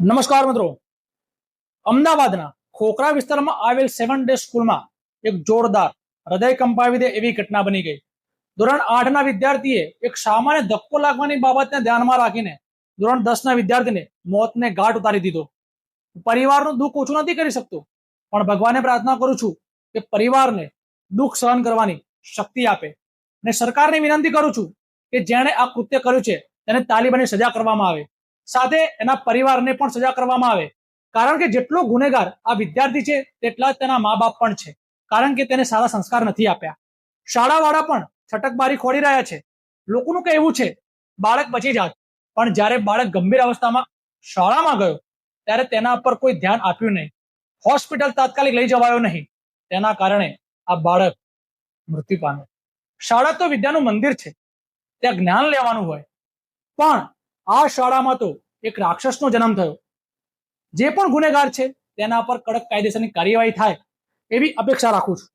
નમસ્કાર મિત્રો. અમદાવાદના ખોખરા વિસ્તારમાં આવેલ સેવન ડે સ્કૂલમાં એક જોરદાર હૃદય કંપાવી દે એવી ઘટના બની ગઈ. ધોરણ આઠના વિદ્યાર્થીએ એક સામાન્ય ધક્કો લાગવાની બાબતને ધ્યાનમાં રાખીને ધોરણ દસના વિદ્યાર્થીને મોતને ઘાટ ઉતારી દીધો. પરિવારનું દુઃખ ઓછું નથી કરી શકતો, પણ ભગવાને પ્રાર્થના કરું છું કે પરિવારને દુઃખ સહન કરવાની શક્તિ આપે. અને સરકારને વિનંતી કરું છું કે જેણે આ કૃત્ય કર્યું છે, તેને તાલિબાની સજા કરવામાં આવે. સાથે એના પરિવારને પણ સજા કરવામાં આવે. કારણ કે જેટલો ગુનેગાર આ વિદ્યાર્થી છે, તેટલા તેના મા બાપ પણ છે. કારણ કે તેને સારા સંસ્કાર નથી આપ્યા. શાળાવાળા પણ છટકબારી ખોડી રહ્યા છે. લોકોનું કહેવું છે, બાળક બચી જાત. પણ જ્યારે બાળક ગંભીર અવસ્થામાં શાળામાં ગયો, ત્યારે તેના પર કોઈ ધ્યાન આપ્યું નહીં. હોસ્પિટલ તાત્કાલિક લઈ જવાયો નહીં. તેના કારણે આ બાળક મૃત્યુ પામ્યો. શાળા તો વિદ્યાનું મંદિર છે. ત્યાં જ્ઞાન લેવાનું હોય. પણ આ શાળામાં તો એક રાક્ષસનો જન્મ થયો. જે પણ ગુનેગાર છે, તેના પર કડક કાયદેસરની કાર્યવાહી થાય એવી અપેક્ષા રાખું છું.